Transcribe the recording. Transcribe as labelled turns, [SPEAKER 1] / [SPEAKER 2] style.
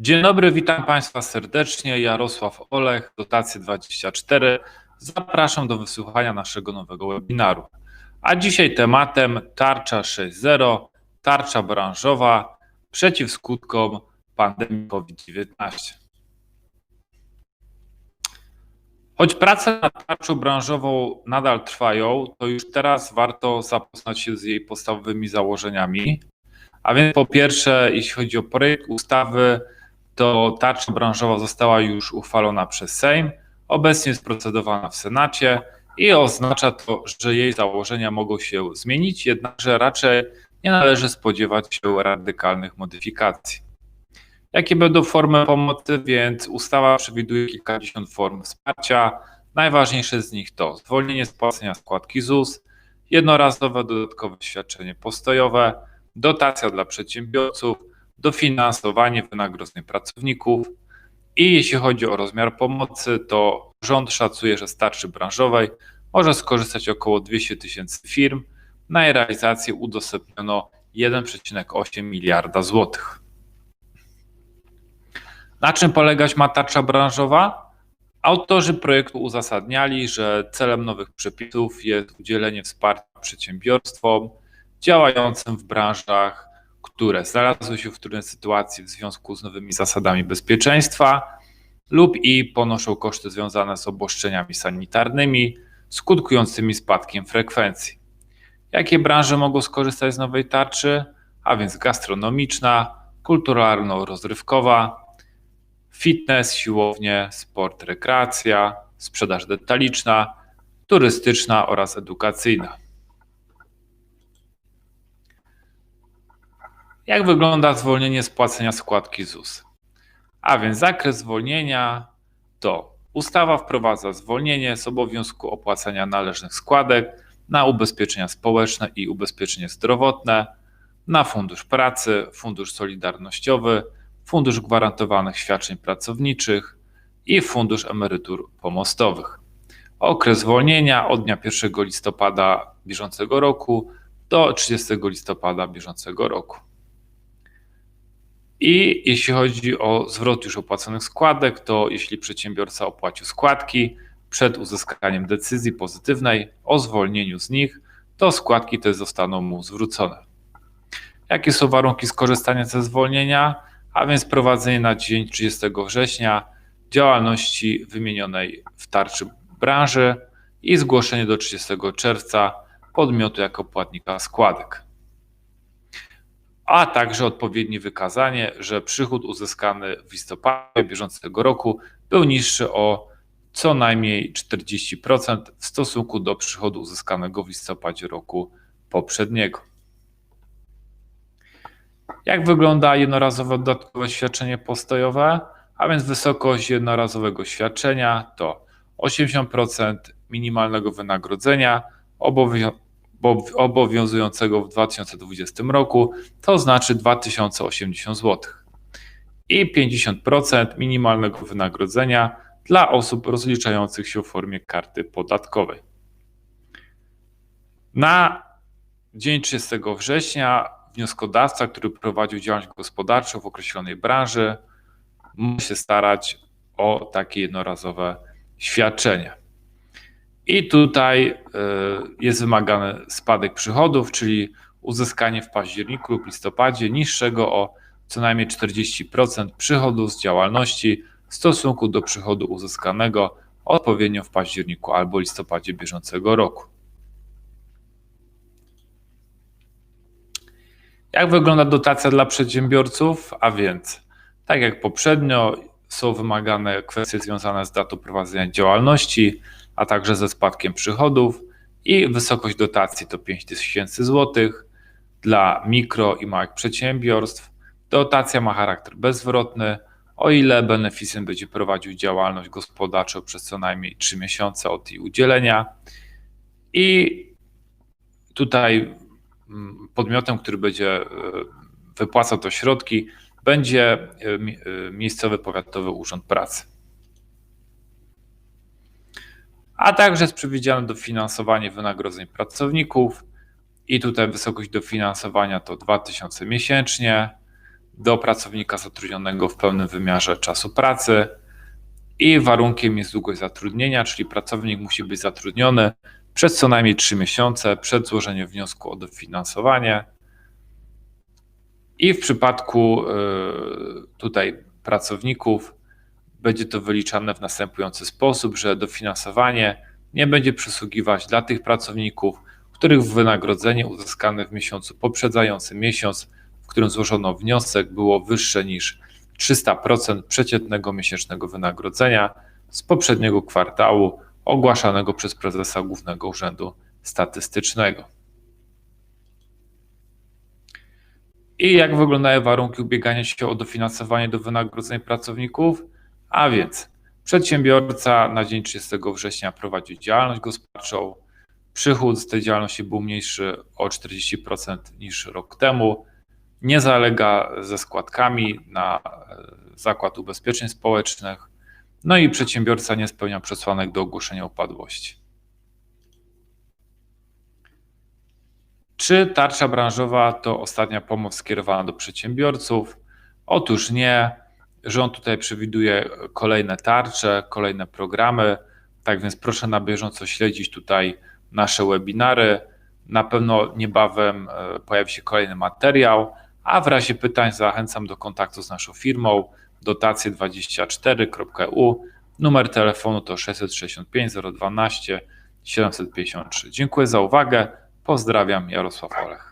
[SPEAKER 1] Dzień dobry, witam Państwa serdecznie. Jarosław Olech, Dotacje 24. Zapraszam do wysłuchania naszego nowego webinaru. A dzisiaj tematem tarcza 6.0, tarcza branżowa przeciw skutkom pandemii COVID-19. Choć prace nad tarczą branżową nadal trwają, to już teraz warto zapoznać się z jej podstawowymi założeniami. A więc po pierwsze, jeśli chodzi o projekt ustawy, to tarcza branżowa została już uchwalona przez Sejm, obecnie jest procedowana w Senacie i oznacza to, że jej założenia mogą się zmienić, jednakże raczej nie należy spodziewać się radykalnych modyfikacji. Jakie będą formy pomocy? Więc ustawa przewiduje kilkadziesiąt form wsparcia. Najważniejsze z nich to zwolnienie z płacenia składki ZUS, jednorazowe dodatkowe świadczenie postojowe, dotacja dla przedsiębiorców, dofinansowanie wynagrodzeń pracowników. I jeśli chodzi o rozmiar pomocy, to rząd szacuje, że z tarczy branżowej może skorzystać około 200 tysięcy firm. Na jej realizację udostępniono 1,8 miliarda złotych. Na czym polegać ma tarcza branżowa? Autorzy projektu uzasadniali, że celem nowych przepisów jest udzielenie wsparcia przedsiębiorstwom działającym w branżach, które znalazły się w trudnej sytuacji w związku z nowymi zasadami bezpieczeństwa lub i ponoszą koszty związane z obostrzeniami sanitarnymi skutkującymi spadkiem frekwencji. Jakie branże mogą skorzystać z nowej tarczy? A więc gastronomiczna, kulturalno-rozrywkowa, fitness, siłownie, sport, rekreacja, sprzedaż detaliczna, turystyczna oraz edukacyjna. Jak wygląda zwolnienie z płacenia składki ZUS? A więc zakres zwolnienia to ustawa wprowadza zwolnienie z obowiązku opłacania należnych składek na ubezpieczenia społeczne i ubezpieczenie zdrowotne, na Fundusz Pracy, Fundusz Solidarnościowy, Fundusz Gwarantowanych Świadczeń Pracowniczych i Fundusz Emerytur Pomostowych. Okres zwolnienia od dnia 1 listopada bieżącego roku do 30 listopada bieżącego roku. I jeśli chodzi o zwrot już opłaconych składek, to jeśli przedsiębiorca opłacił składki przed uzyskaniem decyzji pozytywnej o zwolnieniu z nich, to składki te zostaną mu zwrócone. Jakie są warunki skorzystania ze zwolnienia? A więc prowadzenie na dzień 30 września działalności wymienionej w tarczy branży i zgłoszenie do 30 czerwca podmiotu jako płatnika składek a także odpowiednie wykazanie, że przychód uzyskany w listopadzie bieżącego roku był niższy o co najmniej 40% w stosunku do przychodu uzyskanego w listopadzie roku poprzedniego. Jak wygląda jednorazowe dodatkowe świadczenie postojowe? A więc wysokość jednorazowego świadczenia to 80% minimalnego wynagrodzenia, obowiązującego w 2020 roku, to znaczy 2080 zł. I 50% minimalnego wynagrodzenia dla osób rozliczających się w formie karty podatkowej. Na dzień 30 września wnioskodawca, który prowadził działalność gospodarczą w określonej branży, musi się starać o takie jednorazowe świadczenie. I tutaj e, jest wymagany spadek przychodów, czyli uzyskanie w październiku lub listopadzie niższego o co najmniej 40% przychodu z działalności w stosunku do przychodu uzyskanego odpowiednio w październiku albo listopadzie bieżącego roku. Jak wygląda dotacja dla przedsiębiorców? A więc, tak jak poprzednio, są wymagane kwestie związane z datą prowadzenia działalności, a także ze spadkiem przychodów i wysokość dotacji to 5000 zł dla mikro i małych przedsiębiorstw. Dotacja ma charakter bezzwrotny, o ile beneficjent będzie prowadził działalność gospodarczą przez co najmniej 3 miesiące od jej udzielenia. I tutaj mm, podmiotem, który będzie e, wypłacał te środki, będzie e, e, miejscowy powiatowy urząd pracy a także jest przewidziane dofinansowanie wynagrodzeń pracowników i tutaj wysokość dofinansowania to 2000 miesięcznie do pracownika zatrudnionego w pełnym wymiarze czasu pracy. I warunkiem jest długość zatrudnienia, czyli pracownik musi być zatrudniony przez co najmniej 3 miesiące przed złożeniem wniosku o dofinansowanie. I w przypadku y, tutaj pracowników będzie to wyliczane w następujący sposób, że dofinansowanie nie będzie przysługiwać dla tych pracowników, których wynagrodzenie uzyskane w miesiącu poprzedzającym miesiąc, w którym złożono wniosek, było wyższe niż 300% przeciętnego miesięcznego wynagrodzenia z poprzedniego kwartału ogłaszanego przez prezesa Głównego Urzędu Statystycznego. I jak wyglądają warunki ubiegania się o dofinansowanie do wynagrodzeń pracowników? A więc przedsiębiorca na dzień 30 września prowadził działalność gospodarczą. Przychód z tej działalności był mniejszy o 40% niż rok temu. Nie zalega ze składkami na Zakład Ubezpieczeń Społecznych. No i przedsiębiorca nie spełnia przesłanek do ogłoszenia upadłości. Czy tarcza branżowa to ostatnia pomoc skierowana do przedsiębiorców? Otóż nie. Rząd tutaj przewiduje kolejne tarcze, kolejne programy. Tak więc proszę na bieżąco śledzić tutaj nasze webinary. Na pewno niebawem e, pojawi się kolejny materiał, a w razie pytań zachęcam do kontaktu z naszą firmą dotacje24.eu. Numer telefonu to 665 012 753. Dziękuję za uwagę. Pozdrawiam, Jarosław Olech.